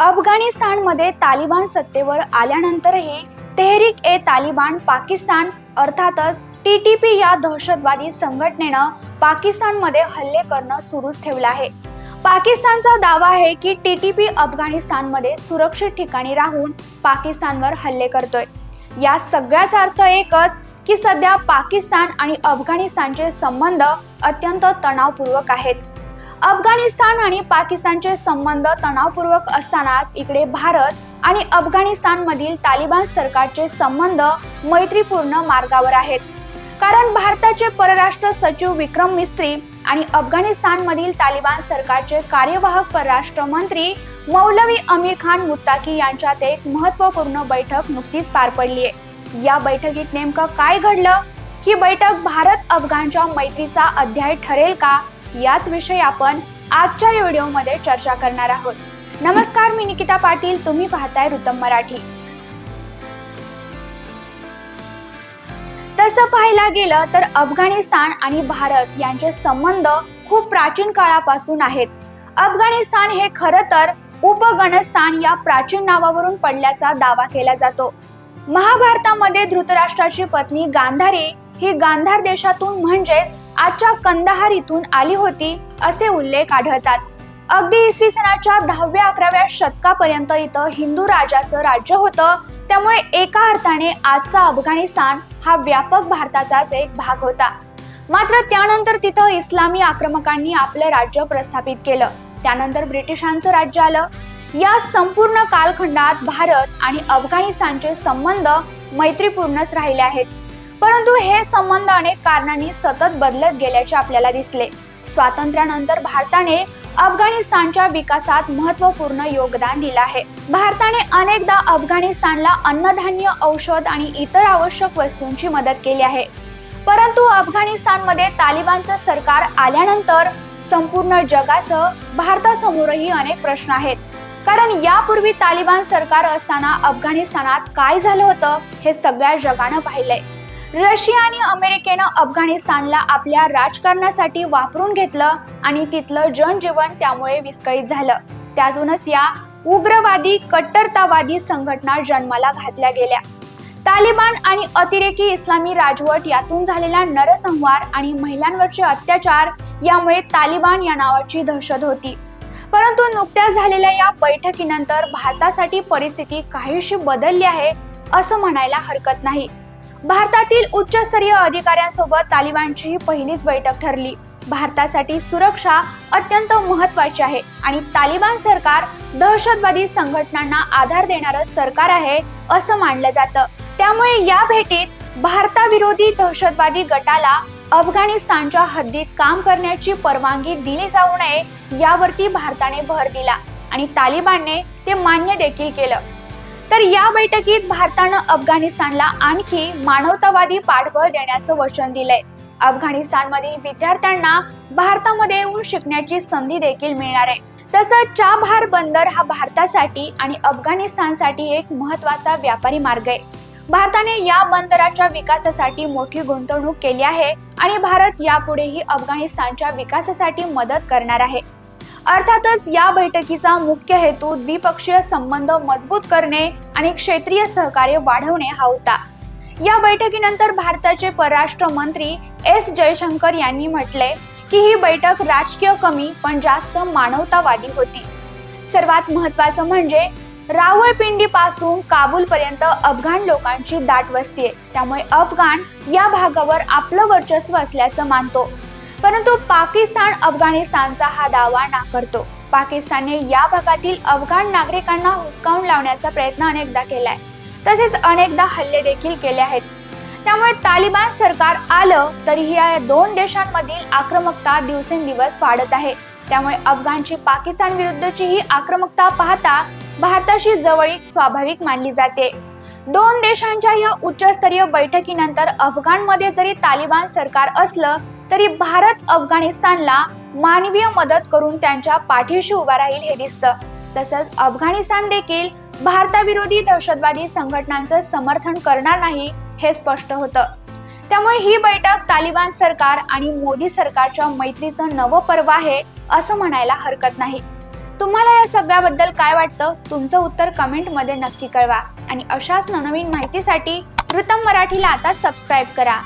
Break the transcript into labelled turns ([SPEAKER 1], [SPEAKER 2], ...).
[SPEAKER 1] अफगाणिस्तानमध्ये तालिबान सत्तेवर आल्यानंतरही तेहरीक ए तालिबान पाकिस्तान अर्थातच टी टी पी या दहशतवादी संघटनेनं पाकिस्तानमध्ये हल्ले करणं सुरूच ठेवलं आहे. पाकिस्तानचा दावा आहे की टी टी पी अफगाणिस्तानमध्ये सुरक्षित ठिकाणी राहून पाकिस्तानवर हल्ले करतोय. या सगळ्याचा अर्थ एकच की सध्या पाकिस्तान आणि अफगाणिस्तानचे संबंध अत्यंत तणावपूर्वक आहेत. अफगाणिस्तान आणि पाकिस्तानचे संबंध तणावपूर्वक असतानाच इकडे भारत आणि अफगाणिस्तानमधील तालिबान सरकारचे संबंध मैत्रीपूर्ण मार्गावर आहेत. कारण भारताचे परराष्ट्र सचिव विक्रम मिस्त्री आणि अफगाणिस्तानमधील तालिबान सरकारचे कार्यवाहक परराष्ट्र मंत्री मौलवी अमीर खान मुत्ताकी यांच्यात एक महत्त्वपूर्ण बैठक नुकतीच पार पडली आहे. या बैठकीत नेमकं काय घडलं? ही बैठक भारत अफगाणच्या मैत्रीचा अध्याय ठरेल का? याच विषयी आपण आजच्या या व्हिडिओमध्ये चर्चा करणार आहोत. नमस्कार मी निकिता पाटील. तुम्ही पाहताय रुतम मराठी. तसं पाहायला गेलं तर अफगाणिस्तान आणि भारत यांचे संबंध खूप प्राचीन काळापासून आहेत. अफगाणिस्तान हे खरं तर उपगणस्थान या प्राचीन नावावरून पडल्याचा दावा केला जातो. महाभारतामध्ये धृतराष्ट्राची पत्नी गांधारी ही गांधार देशातून म्हणजेच आजच्या कंदाहार इथून आली होती असे उल्लेख आढळतात. अगदी इसवी सनाच्या दहाव्या अकराव्या शतकापर्यंत इथं हिंदू राजाचं राज्य होतं. त्यामुळे एका अर्थाने आजचा अफगाणिस्तान हा व्यापक भारताचाच एक भाग होता. मात्र त्यानंतर तिथं इस्लामी आक्रमकांनी आपलं राज्य प्रस्थापित केलं. त्यानंतर ब्रिटिशांचं राज्य आलं. या संपूर्ण कालखंडात भारत आणि अफगाणिस्तानचे संबंध मैत्रीपूर्णच राहिले आहेत. परंतु हे संबंध अनेक कारणांनी सतत बदलत गेल्याचे आपल्याला दिसले. स्वातंत्र्यानंतर भारताने अफगाणिस्तानच्या विकासात महत्त्वपूर्ण योगदान दिलं आहे. भारताने अनेकदा अफगाणिस्तानला अन्नधान्य औषध आणि इतर आवश्यक वस्तूंची मदत केली आहे. परंतु अफगाणिस्तानमध्ये तालिबानचं सरकार आल्यानंतर संपूर्ण जगासह भारतासमोरही अनेक प्रश्न आहेत. कारण यापूर्वी तालिबान सरकार असताना अफगाणिस्तानात काय झालं होतं हे सगळ्या जगानं पाहिलंय. रशिया आणि अमेरिकेनं अफगाणिस्तानला आपल्या राजकारणासाठी वापरून घेतलं आणि तिथलं जनजीवन त्यामुळे विस्कळीत झालं. त्यातूनच या उग्रवादी कट्टरतावादी संघटना जन्माला घातल्या गेल्या. तालिबान आणि अतिरेकी इस्लामी राजवट यातून झालेला नरसंहार आणि महिलांवरचे अत्याचार यामुळे तालिबान या नावाची दहशत होती. परंतु नुकत्याच झालेल्या या बैठकीनंतर भारतासाठी परिस्थिती काहीशी बदलली आहे असं म्हणायला हरकत नाही. भारतातील उच्चस्तरीय अधिकाऱ्यांसोबत तालिबानची ही पहिलीच बैठक ठरली. भारतासाठी सुरक्षा अत्यंत महत्वाची आहे आणि तालिबान सरकार दहशतवादी संघटनांना आधार देणारं सरकार आहे असं मानलं जातं. त्यामुळे या भेटीत भारताविरोधी दहशतवादी गटाला अफगाणिस्तानच्या हद्दीत काम करण्याची परवानगी दिली जाऊ नये यावरती भारताने भर दिला आणि तालिबानने ते मान्य देखील केलं. तर या बैठकीत भारतानं अफगाणिस्तानला आणखी मानवतावादी पाठबळ देण्याचं वचन दिलंय. अफगाणिस्तानमधील विद्यार्थ्यांना भारतामध्ये येऊन शिकण्याची संधी देखील मिळणार आहे. तसंच चाबहार बंदर हा भारतासाठी आणि अफगाणिस्तानसाठी एक महत्त्वाचा व्यापारी मार्ग आहे. भारताने या बंदराच्या विकासासाठी मोठी गुंतवणूक केली आहे आणि भारत यापुढेही अफगाणिस्तानच्या विकासासाठी मदत करणार आहे. अर्थातच या बैठकीचा मुख्य हेतू द्विपक्षीय संबंध मजबूत करणे आणि क्षेत्रीय सहकार्य वाढवणे हा होता. या बैठकीनंतर भारताचे परराष्ट्र मंत्री एस जयशंकर यांनी म्हटले की ही बैठक राजकीय कमी पण जास्त मानवतावादी होती. सर्वात महत्वाचं म्हणजे रावळपिंडी पासून काबूल पर्यंत अफगाण लोकांची दाट वस्ती आहे. त्यामुळे अफगाण या भागावर आपलं वर्चस्व असल्याचं मानतो. परंतु पाकिस्तान अफगाणिस्तानचा हा दावा नाकारतो. पाकिस्तानने या भागातील अफगाण नागरिकांना हुसकावून लावण्याचा प्रयत्न अनेकदा केलाय. तसेच अनेकदा हल्ले देखील केले आहेत. त्यामुळे तालिबान सरकार आलं तरीही या दोन देशांमधील आक्रमकता दिवसेंदिवस वाढत आहे. त्यामुळे अफगाणची पाकिस्तान विरुद्धची ही आक्रमकता पाहता भारताशी जवळीक स्वाभाविक मानली जाते. दोन देशांच्या या उच्चस्तरीय बैठकीनंतर अफगाणमध्ये जरी तालिबान सरकार असलं तरी भारत अफगाणिस्तानला मानवीय मदत करून त्यांच्या पाठीशी उभा राहील हे दिसतं. तसंच अफगाणिस्तान देखील भारताविरोधी दहशतवादी संघटनांचं समर्थन करणार नाही हे स्पष्ट होतं. त्यामुळे ही बैठक तालिबान सरकार आणि मोदी सरकारच्या मैत्रीचं नवं पर्व आहे असं म्हणायला हरकत नाही. तुम्हाला या सगळ्याबद्दल काय वाटतं? तुमचं उत्तर कमेंटमध्ये नक्की कळवा. आणि अशाच नवनवीन माहितीसाठी प्रथम मराठीला आता सबस्क्राईब करा.